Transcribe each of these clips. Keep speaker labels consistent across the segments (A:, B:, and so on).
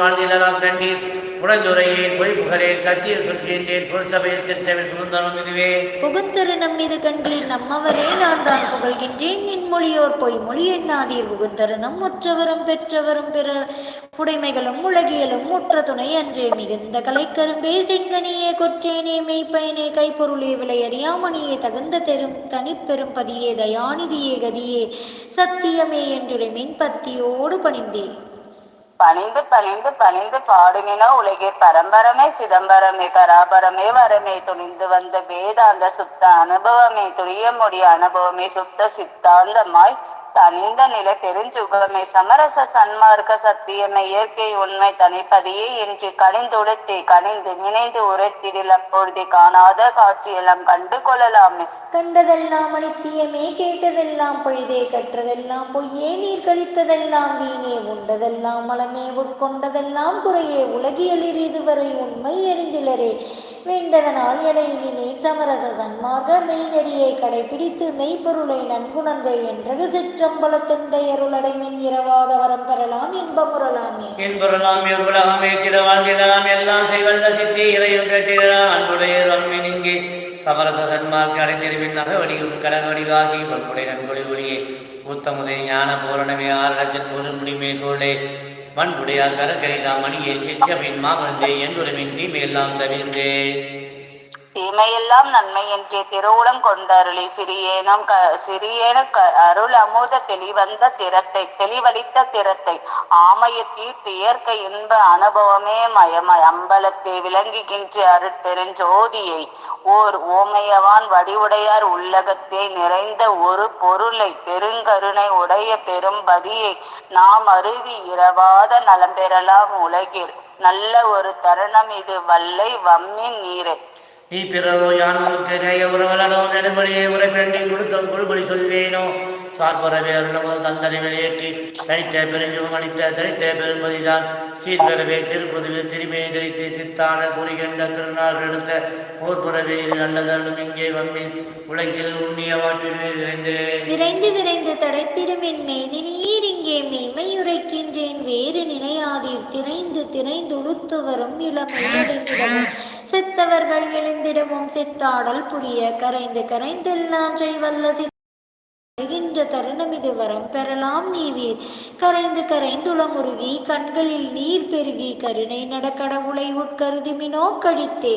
A: வாழ்ந்திலலாம் தண்ணீர் புனந்துரையேன் பொய் புகழேன் சத்தியம் சொல்கின்றேன் பொருட்சபையில் சிற்சபை சுதந்திரம் இதுவே.
B: புகுந்தரு நம்மீது கண்டீர். நம்மவரே நான் தான் புகழ்கின்றேன். என் மொழியோர் பொய் மொழி எண்ணாதீர். புகுந்தரு நம் முற்றவரும் பெற்றவரும் பிற உடைமைகளும் உலகியலும் முற்ற துணை அன்றே. மிகுந்த கலைக்கரும்பே செங்கனியே கொற்றேனே மெய்ப்பயனே கைப்பொருளே விளையறியாமணியே தகுந்த தெரும் தனிப்பெரும் பதியே தயாநிதியே கதியே. சத்தியமே என்றுரை மின்பத்தியோடு பணிந்தே.
C: பணிந்து பணிந்து பணிந்து பாடுமினோ உலகிற் பரம்பரமே சிதம்பரமே பராபரமே வரமே. துணிந்து வந்த வேதாந்த சுத்த அனுபவமே துரிய முடிய அனுபவமே சுத்த சித்தாந்தமாய் தனிந்த நிலை பெருஞ்சுகமே. சமரச சன்மார்க்க சத்தியமே இயற்கை உண்மை தனிப்பதியே என்று கனிந்துடைத்தே கணிந்து நினைந்து உரைத்திடில் அப்பொழுதே காணாத காட்சியெல்லாம் கண்டு கொள்ளலாமே.
B: கண்டதெல்லாம் அனித்தியமே கேட்டதெல்லாம் பழுதே கற்றதெல்லாம் பொய்யே நீர் கழித்ததெல்லாம் வீணே உண்டதெல்லாம் மலமே உட்கொண்டதெல்லாம் குறையே உலகியலில் இதுவரை உண்மை அறிந்திலரே வேண்டதனால் எனையினே சமரச சன்மார்க்க மெய்நெறியை கடைபிடித்து மெய்ப்பொருளை நன்குணர்ந்த என்றது சிற்றம்பலத்தந்தை அருளடைமின் இரவாத வரம் பெறலாம் இன்பமுறலாமே
A: என்பொருளாம் உலகமே திட எல்லாம் செய்வல்ல சித்தி இறையும் பெற்றிடலாம் அன்புடையர் வன்மை நீங்கி சமரச சன்மார்க்கு அடைந்திருவின் நகவடியும் கடகவடிவாகி பண்புடை நன்கொடி ஒளியே ஊத்தமுதை ஞான பூரணமே ஆறு லட்சம் பொருள் முடிமே கோளே மண்புடையார் கரகரிதா மணியே மாவந்தே மாமந்தே என்றுறவின் தீமையெல்லாம் தவிர்ந்தே.
C: தீமையெல்லாம் நன்மை என்றே திருவுளம் கொண்டருளி. சிறியேனும் க சிறியேனு க அருள் அமுத தெளிவந்த திறத்தை தெளிவளித்த திறத்தை. ஆமைய தீர்த்து இயற்கை இன்ப அனுபவமே மயம அம்பலத்தை விளங்குகின்ற அருட்பெருஞ்சோதியை. ஓர் ஓமையவான் வடிவுடையார் உள்ளகத்தே நிறைந்த ஒரு பொருளை பெருங்கருணை உடைய பெரும்பதியை நாம் அருவி இரவாத நலம் பெறலாம் உலகில் நல்ல ஒரு தருணம் இது வல்லை வம்மின் நீரை.
A: நீ பிறரோ யான் நேய உறவலனோ நெடுமொழியை உரைப்பிரண்டி கொடுத்த கொடுமொழி சொல்வேனோ? சார்பறவே அருளமோ தந்தனை வெளியேற்றி தனித்த பெருஞ்சுகம் அளித்த தனித்த பெரும்பதிதான். சீர்பெறவே திருப்புதுவில் திருமையை தரித்து சித்தான குறிகண்ட திருநாள் எடுத்த ஓர்புறவே இது நல்லதருளும் இங்கே வம்மின் உலகில் உண்ணிய வாற்றிலே விரைந்து.
B: விரைந்து விரைந்து தடைத்திடும் என் மேதி நீர் இங்கே மெய்மை வேறு நினையாதீர் திரைந்து திரைந்து உளுத்து வரும் இளமை எழுந்திடவும் சித்தாடல் புரிய கரைந்து கரைந்தெல்லாம் செய்வல்ல சித்தருகின்ற தருணம் இது வரம் பெறலாம் நீவீர். கரைந்து கரைந்துளமுருகி கண்களில் நீர் பெருகி கருணை நடக்கடவுளை உட்கருதிமினோ கழித்தே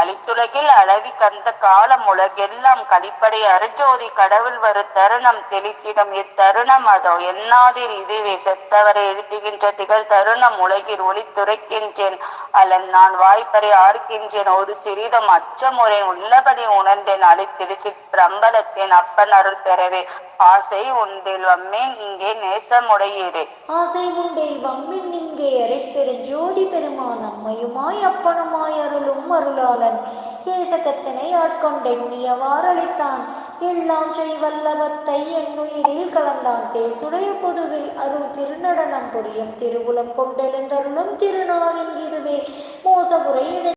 C: அளித்துலகில் அளவி கந்த காலம் உலகெல்லாம் கழிப்படை அருஜோதி கடவுள் வரு தருணம் தெளித்திடம். இத்தருணம் அதோ எண்ணாதிர் இதுவே செத்தவரை எழுப்புகின்ற திகழ் தருணம் உலகில் ஒளி துரைக்கின்றேன் அல்லன் நான் வாய்ப்பறை ஆர்க்கின்றேன் ஒரு சிறிதும் அச்சமுறையின் உள்ளபடி உணர்ந்தேன். அளித்திடு சிற்றம்பலத்தேன் அப்பன் அருள் பெறவே. ஆசை உண்டில் வம்மேன் இங்கே நேசமுடையீரே
B: ஆசை உண்டில் வம்மின் இங்கே அரைப்பெரு ஜோதி பெருமான். அம்மையுமாய் அப்பனுமாய் அருளும் அருளாளன் ஏசகத்தினை ஆட்கொண்டெண்ணியவாறளித்தான் எல்லாம் செய்வல்லவத்தை என்னுயிரில் கலந்தான். தேசுடைய பொதுவில் அருள் திருநடனம் புரியும். திருவுலம் கொண்டெழுந்தருளும் திருநாளின் இதுவே. மோசபுரை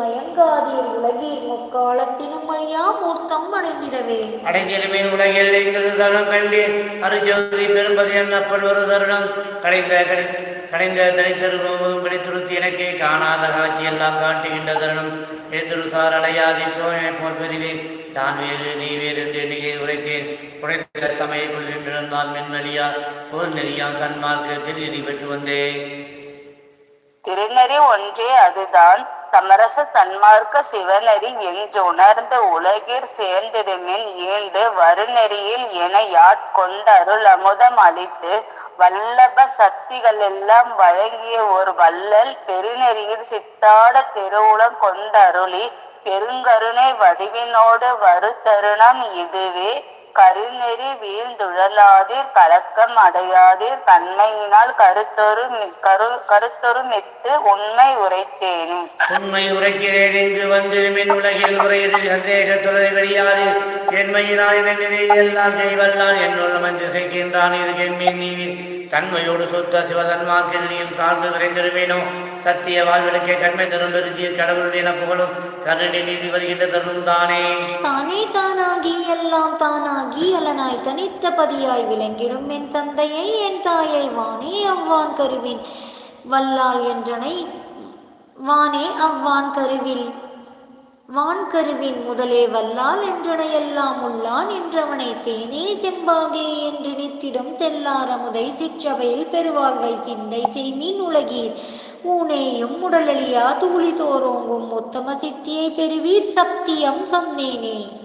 B: மயங்காதீர் உலகீர் முக்காலத்தினும் மழியா மூர்த்தம் அடைந்திடவே.
A: அடைந்திருமின் உலகில் எங்கு தருணம் கண்டீர். அருஜோதி பெரும்பதி என்னப்பன் ஒரு தருணம். கடைந்த கடை கடைந்த தனித்தருவம் வெளித்துருத்தி எனக்கே காணாத காட்சி எல்லாம் காட்டுகின்ற தருணம். எழுத்துருசார் அலையாதி சோழனை போல் பெறுவேன். நான் வேறு நீ வேறு என்று எண்ணிக்கை உரைத்தேன். உழைத்த சமயக்குள் நின்றிருந்தால் மின்னலியா போர் நெறியாம் தன்மார்க்க திருநெறி பெற்று வந்தேன்.
C: திருநெறி ஒன்றே அதுதான். சமரச தன்மார்க்க சிவநெறி என்று உணர்ந்த உலகிற் சேர்ந்திடுமின் ஈண்டு வருநெறியில் என யாட்கொண்ட அருள் அமுதம் அளித்து வல்லப சக்திகள் எல்லாம் வழங்கிய ஒரு வள்ளல் பெருநெறியில் சித்தாட திருவுளம் கொண்டருளி பெருங்கருணை வடிவினோடு வருத்தருணம் இதுவே. கருநெறி வீழ்ந்துழலாதீர் கலக்கம் அடையாதீர் கண்மையினால் கருத்தொரு மி- கரு கருத்தொரு மித்து உண்மை உரைத்தேனும்.
A: உண்மை உரைக்கிறேன் இங்கு வந்திருமின் உலகில் உரையது சந்தேக தொடரை வெளியாது என்மையினால் எல்லாம் செய்வல்லான் என்னுள்ள மன்று செய்கின்றான் இது என்மீன் நீவின் தன்மையோடு சுத்த சிவதன்மார்க்க நிலையில் தாழ்ந்து விரைந்திருமேனோ சத்திய வாழ்விளக்கே கண்மை தரும் பெருந்திய கடவுளுடைய புகழும் கருணை நீதி வருகின்ற தருணம் தானே.
B: தானே தானாகி எல்லாம் தானாகி அலனாய் தனித்த பதியாய் விளங்கிடும் என் தந்தையை என் தாயை வானே அவ்வான் கருவின் வல்லால் என்றனை வானே அவ்வான் கருவில். வான்கருவின் முதலே வல்லால் என்றனையெல்லாம் உள்ளான் என்றவனை தேனே செம்பாகே என்று நித்திடும் தெல்லாரமுதை சிற்றவையில் பெருவாழ்வை சிந்தை செய்மீன் உலகீர். ஊனேயும் உடலழியா தூளி தோறோங்கும் உத்தம சித்தியை பெறுவீர் சத்தியம் சந்தேனே.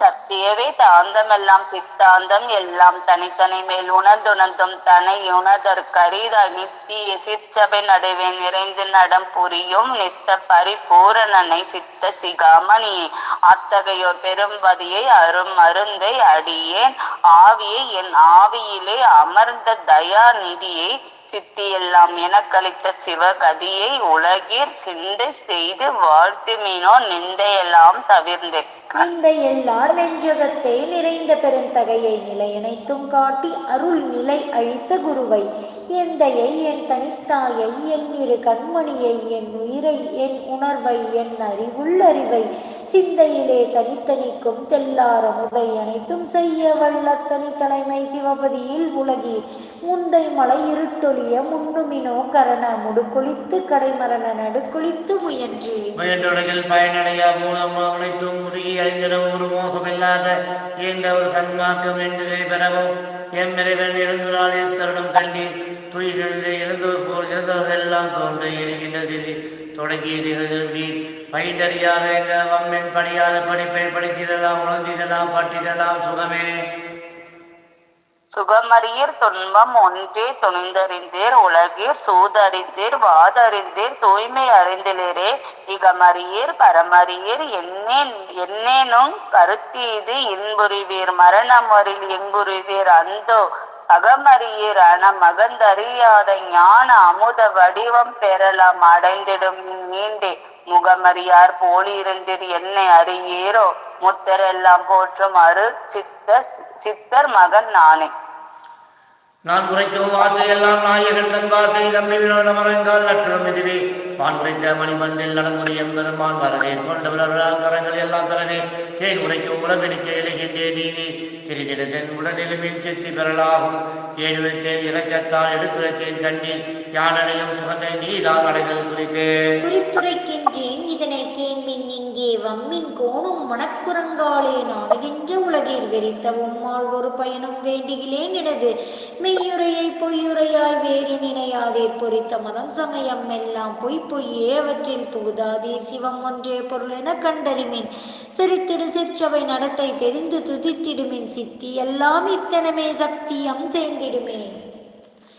C: சத்தியவே தாந்தமெல்லாம் சித்தாந்தம் எல்லாம் தனித்தனி மேல் உணர்ந்துணர்ந்தும் தனை உணர்தற்கரிதாய் நித்திய சிற்சபை நடுவே நிறைந்து நடம் புரியும் நித்த பரிபூரணனை சித்த சிகாமணியே அத்தகையோர் பெரும்பதியை அரும் மருந்தை அடியேன். ஆவியை என் ஆவியிலே அமர்ந்த தயாநிதியை சித்தியெல்லாம் எனக்களித்த சிவகதியை உலகிற் சிந்தை செய்து வாழ்த்துமினோ நிந்தையெல்லாம் தவிர்ந்து.
B: இந்த எல்லார் நெஞ்சகத்தை நிறைந்த பெருந்தகையை நிலையனைத்தும் காட்டி அருள் நிலை அழித்த குருவை எந்தையை என் தனித்தாயை என் இரு கண்மணியை என் உயிரை என் உணர்வை என் அறிவுள்ளறிவை சிந்தையிலே தனித்தனிக்கும் தெல்லாரமுதை அனைத்தும் செய்ய வல்ல தலைமை சிவபதியில் உலகீர் முந்தை மலை இருட்டொழிய முன்னுமினோ கரண முடுக்குளித்து கடைமரண நடுக்குளித்து முயன்றி.
A: முயன்றுலகில் பயனடையா மூலம் அனைத்தும் முருகி அழிந்திடவும் ஒரு மோசமில்லாத என்ற ஒரு சன்மார்க்கம் எங்களை பெறவும் எம்மிறைவன் எழுந்துள்ளால் தருணம் கண்டி துயிலே எழுந்தோர் போல் எழுந்தவர்கள் எல்லாம் தோன்ற எழுகின்றது தொடங்கியது எழுதுவீர் பயின்றறியாத எங்க படியாத படிப்பை படித்திடலாம் உணர்ந்திடலாம் பட்டிடலாம் சுகமே.
C: சுகமறியர் துன்பம் ஒன்றே துணிந்தறிந்தீர் உலகீர் சூதறிந்தீர் வாதறிந்தீர் தூய்மை அறிந்திலரே. இகமறியீர் பரமறியீர் என்னேன் என்னேனும் கருத்தீது இன்புரிவீர் வரில் எங்குருவீர் அந்தோ அகமறியீர் அன மகந்தறியாத ஞான அமுத வடிவம் பெறலாம் அடைந்திடும் நீண்டே. முகமறியார் போலிருந்தீர் என்னை அறியீரோ? முத்தரெல்லாம் போற்றும் அரு சித்தர் சித்தர் மகன் நானே.
A: நான் உரைக்கும் வார்த்தை எல்லாம் நாயகன் தன் வார்த்தை தம்பி வினோதமரங்கால் மரங்கள் இதுவே. வான் உரைத்த நடமுறை எம்பெருமான் வரவே கொண்டவர்களால் கரங்கள் எல்லாம் பெறவே. தேன் உரைக்கும் உலகெடுக்க எழுகின்றே நீவி. திரிதிட தென் உடனெலுமின் சித்தி பெறலாகும். ஏழுவத்தேன் இறக்கத்தால் எடுத்துரைத்தேன் கண்ணீர். யானடையும் சுகத்தை நீதான் அடைதல் குறித்து.
B: குறித்துரைக்கின்றேன் இதனை கேள்வின் இங்கே வம்மின் கோணும் மணக்குரங்காலே நாடுகின்ற உலகில் வெறித்த உம்மால் ஒரு பயனும் வேண்டுகிலேன் எனது. மெய்யுரையை பொய்யுரையாய் வேறு நினையாதே பொறித்த மதம் சமயம் எல்லாம் பொய் பொய்யே ஏவற்றில் புகுதாதே சிவம் ஒன்றே பொருள் என கண்டறிமின். சிரித்திடு சிற்சபை நடத்தை தெரிந்து துதித்திடுமின். சித்தி எல்லாம் இத்தனமே சக்தியம் சேர்ந்திடுமே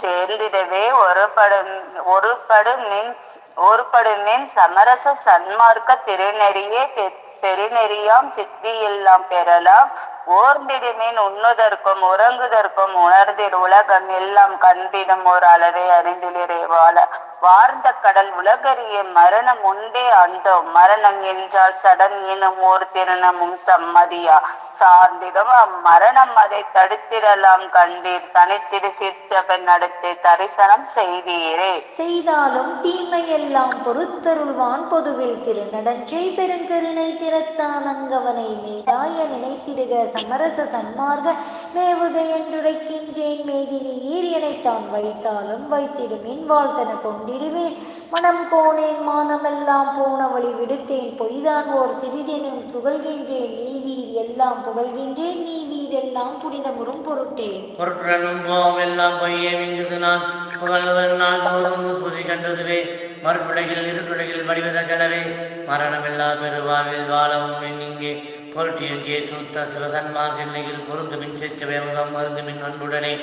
C: சேர்ந்திடவே ஒருபடு ஒருபடு மின் ஒருபடு மின் சமரச சன்மார்க்க திருநெறியே பெ- பெருநெறியாம் சித்தி எல்லாம் பெறலாம். ஓர்ந்திடுமின் உண்ணுதற்கும் உறங்குதற்கும் உணர்ந்திட உலகம் எல்லாம் கண்பிடும் ஓர் அளவை அறிந்திலிரே வாழ வார்ந்த கடல் உலகறிய மரணம் உண்டே அந்த மரணம் என்றால் சடன் எனும் ஓர் திருணமும் சம்மதியா? சார்ந்திடும் அம்மரணம் அதை தடுத்திடலாம் கண்டீர். தனித்திரு சிற்றபன் நடத்தி தரிசனம் செய்தீரே
B: செய்தாலும் தீமையெல்லாம் பொறுத்தருள்வான் பொதுவில் திருநடஞ்சை பெருங்கருணை திறத்தானங்கவனை மேதாய நினைத்திடுக. சமரச சன்மார்க மேவுக என்றுரைக்கின்றேன். மேதினி ஈர் தான் வைத்தாலும் வைத்திடுமின் வாழ்த்தன கொண்டிடுவேன். மனம் போனேன் மானமெல்லாம் போன வழி விடுத்தேன். பொய்தான் ஓர் சிறிதெனும் புகழ்கின்றேன். நீ வீர் எல்லாம் புகழ்கின்றேன். நீ வீர் எல்லாம் புனிதமுறும் பொருட்டேன்.
A: பொருட்டுடனும் போம் எல்லாம் பொய்யே நான். புகழ்வர் நான் புதி கண்டதுவே. மறுபுலகில் இருட்டுலகில் வடிவத கலவே மரணமில்லா பெருவாழ்வில் வாழவும் இங்கே. பொருட்டியஞ்சிய சூத்த சிவசன்மார்க்க நிலையில் பொருந்துமின் சிச்சவேமுகம் மருந்து மின் அன்புடனே.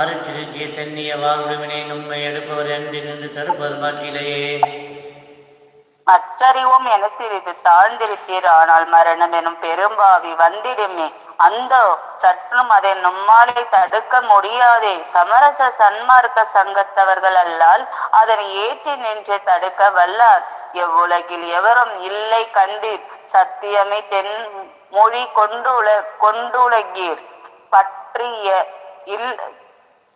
A: அருட்டிருக்கிய தென்னிய வாழ்வினை நும்மை எடுப்பவர் என்று நின்று தடுப்பவர் பாட்டிலேயே
C: அச்சறிவும் என சிறிது தாழ்ந்திருப்பீர் ஆனால் மரணம் எனும் பெரும்பாவி வந்திடுமே. அந்த சற்றும் அதை நம்மாலே தடுக்க முடியாதே. சமரச சன்மார்க்க சங்கத்தவர்கள் அல்லால் அதனை ஏற்றி நின்று தடுக்க வல்லார். எவ்வுலகில் எவரும் இல்லை கண்டீர். சத்தியமே தென் மொழி கொண்டுல கொண்டுலகீர். பற்றிய இல்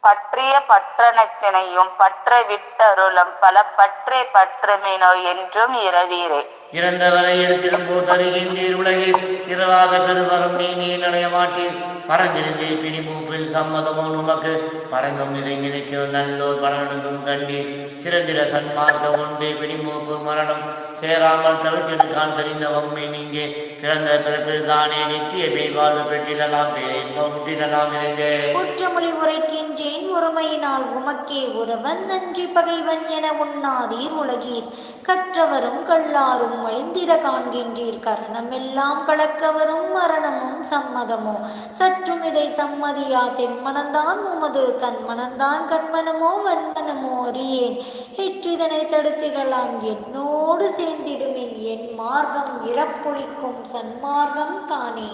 C: பற்றிய பற்றனத்தினையும் பற்ற விட்டருளும் பல பற்றே பற்றுமினோ என்றும் இரவீரே.
A: இறந்தவரை எடுத்திடும் போது தருகின்றீர் உலகில். இரவாத பெருவரும் நீ நீ நடைய மாட்டீர். மறந்திருந்தே பிடிமூப்பில் சம்மதமோ உமக்கு. மறந்தும் இதை நினைக்க நல்லோர் பலனதும் கண்டீர். சிறந்திர சன்மார்க்க ஒன்றே பிடிமூப்பு மரணம். சேராமல் தவிர்த்தெடுக்கான் தெரிந்த வம்மை நீங்கே. பிறந்த பிறப்பில் தானே நித்திய பேய் வாழ்வு பெற்றிடலாம். பேரின்பம் முற்றிடலாம் இருந்தே
B: குற்றமொழி உரைக்கின்றேன் ஒருமையினால். உமக்கே ஒருவன் நன்றி பகைவன் என உண்ணாதீர் உலகீர். கற்றவரும் கல்லாரும் அழிந்திட காண்கின்றீர். கரணமெல்லாம் கலக்கவரும் மரணமும் சம்மதமோ? சற்றும் இதை சம்மதியா? தென் மனந்தான் உமது தன் மனந்தான் கண்மனமோ? வன்மனமோ? அறியேன். இற்றிதனை தடுத்திடலாம். என்னோடு சேர்ந்திடுமின். என் மார்க்கம் இறப்புளிக்கும் சன்மார்க்கம் தானே.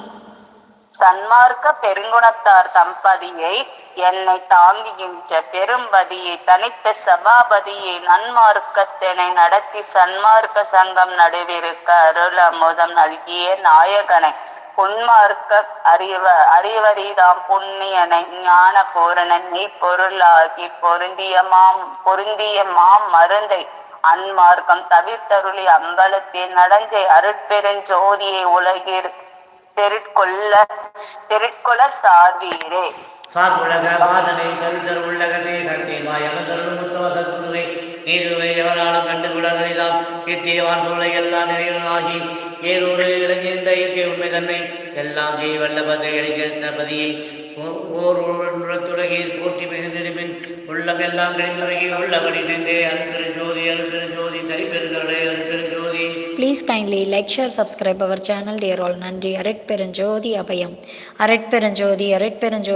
C: சன்மார்க்க பெருங்குணத்தார் தம்பதியை என்னை தாங்குகின்ற பெரும்பதியை தனித்த சபாபதியை நன்மார்க்கத்தினை நடத்தி சன்மார்க்க சங்கம் நடுவிருக்க அருள் அமுதம் நல்கிய நாயகனை புன்மார்க்க அறிவ அறிவரிதாம் புண்ணியனை ஞான பூரணன் பொருளாகி பொருந்திய மாம் பொருந்திய மாம் மருந்தை அன்மார்க்கம் தவிர்த்தருளி அம்பலத்தில் நடந்தை அருட்பெருஞ்சோதியை உலகிற்கு பெருட்கொள்ள பெருட்கொள சார்வீரே.
A: சார்புலக வாதனை தருதர் உள்ளகதே சக்தி மாயமதருள் முத்தவ சத்குருவை நீருவை எவராலும் கண்டு குலகரிதாம் இத்தேவான் பொருளை எல்லாம் நிறைவாகி ஏரூரை விளங்குகின்ற இயற்கை உண்மை தன்னை எல்லாம் ஜெய் வல்லபதை அடிக்கிற பதியை ஓர் உலகத்துலகில் போட்டி பிரிந்திருப்பின் உள்ளமெல்லாம் எல்லாம் உள்ளபடி நின்றே. அருட்பெரு ஜோதி அருட்பெரு ஜோதி தனிப்பெருங்கருடைய அருட்பெரு
B: please kindly like share subscribe our channel dear all நன்றி அரட்பெருஞ்சோதி அபயம் அரட்பெருஞ்சோதி அரட்பெருஞ்சோதி